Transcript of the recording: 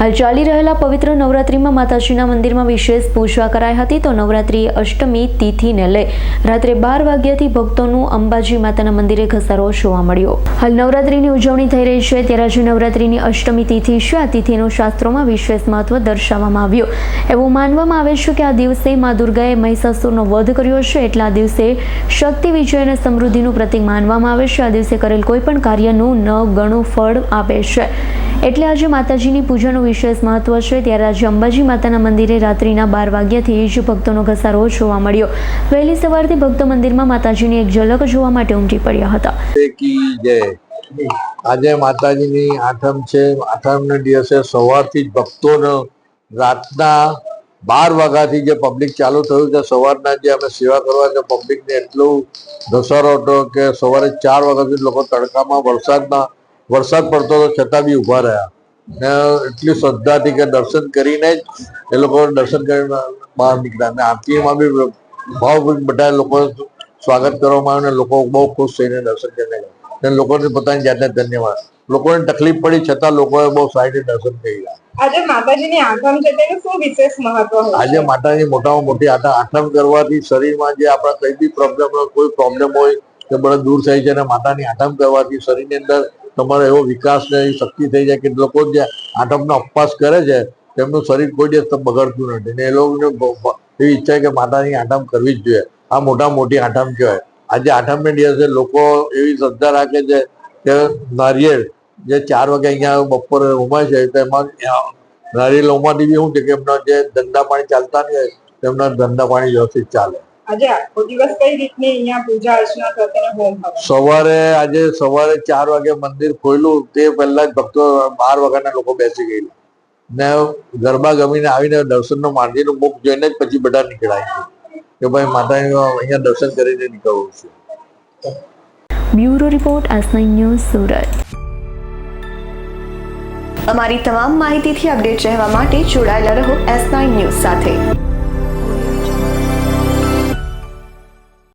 હાલ ચાલી રહેલા પવિત્ર નવરાત્રિમાં માતાજીના મંદિરમાં વિશેષ પૂજા કરાઈ હતી તો નવરાત્રિ અષ્ટમી તિથિને લઈ રાત્રે બાર વાગ્યાથી ભક્તોનું અંબાજી માતાના મંદિરે ઘસારો જોવા મળ્યો. હાલ નવરાત્રિની ઉજવણી થઈ રહી છે ત્યારે આજે નવરાત્રિની અષ્ટમી તિથિ છે. આ તિથિનું શાસ્ત્રોમાં વિશેષ મહત્વ દર્શાવવામાં આવ્યું. એવું માનવામાં આવે છે કે આ દિવસે મા દુર્ગાએ મહિષાસુરનો વધ કર્યો છે એટલે આ દિવસે શક્તિ, વિજય અને સમૃદ્ધિનું પ્રતિક માનવામાં આવે છે. આ દિવસે કરેલ કોઈ પણ કાર્યનું ન ગણું ફળ આપે છે. એટલે આજે માતાજીની પૂજાનું વિશેષ મહત્વ છે. ત્યારે આજે અંબાજી માતાના મંદિરે રાત્રિના બાર વાગ્યાથી જ ભક્તોનો ઘસારો જોવા મળ્યો. વહેલી સવારથી ભક્તો મંદિરમાં માતાજીની એક ઝલક જોવા માટે ઉમટી પડ્યા હતા. આજે માતાજીની આઠમ છે. આઠમને દિવસે સવારથી જ ભક્તોનો રાતના બાર વાગ્યાથી જે પબ્લિક ચાલુ થયું છે, સવારના જે અમે સેવા કરવા છે, પબ્લિકને એટલું ઘસારો હતો કે સવારે ચાર વાગ્યાથી લોકો તડકામાં વરસાદમાં વરસાદ પડતો હતો છતાં બી ઊભા રહ્યા. ને એટલી શ્રદ્ધાથી કે દર્શન કરીને જ એ લોકો દર્શન કરીને બહાર નીકળ્યા. અને આરતીમાં બી ભાવ બધા લોકો સ્વાગત કરવામાં આવ્યું ને લોકો બહુ ખુશ થઈને દર્શન કરીને ગયા. ને લોકોને પોતાની જાતને ધન્યવાદ. લોકોને તકલીફ પડી છતાં લોકોએ બહુ સારી રીતે દર્શન કરી આજે માતાજીની આઠમ છે તેનું શું વિશેષ મહત્વ આજે માતાની મોટામાં મોટી આઠમ કરવાથી શરીરમાં જે આપણા કઈ બી પ્રોબ્લેમ કોઈ પ્રોબ્લેમ હોય તે બધા દૂર થાય છે અને માતાની આઠમ કરવાથી શરીરની અંદર તમારો એવો વિકાસ ને એવી શક્તિ થઈ જાય કે લોકો જે આઠમનો ઉપવાસ કરે છે, તેમનું શરીર કોઈ દિવસ બગડતું નથી. ને એ લોકોને એવી ઈચ્છા છે કે માતાની આઠમ કરવી જ જોઈએ. આ મોટા મોટી આઠમ કહેવાય આજે આઠમને દિવસે લોકો એવી શ્રદ્ધા રાખે છે કે નારિયેળ, જે ચાર વાગે અહીંયા બપોરે ઉમાય છે, તો એમાં નારિયેળ ઉમાથી બી શું છે કે એમના જે ધંધા પાણી ચાલતા નહીં હોય, તેમના ધંધા પાણી વ્યવસ્થિત ચાલે. આજે આખો દિવસ કઈ રીતની અહીંયા પૂજા અર્ચના હોમ સવારે આજે સવારે ચાર વાગે મંદિર ખોલ્યું તે પહેલા જ ભક્તો બાર વાગ્યાના લોકો બેસી ગયેલા. ને ગરબા ગમીને આવીને દર્શનનો માંડીનું મુખ જોઈને જ પછી બધા નીકળાય કે ભાઈ માતાની અહીંયા દર્શન કરીને નીકળવું છે. Bureau report S news Surat. અમારી તમામ માહિતીથી અપડેટ રહેવા માટે જોડાયેલા રહો એસ નાઇન ન્યૂઝ સાથે.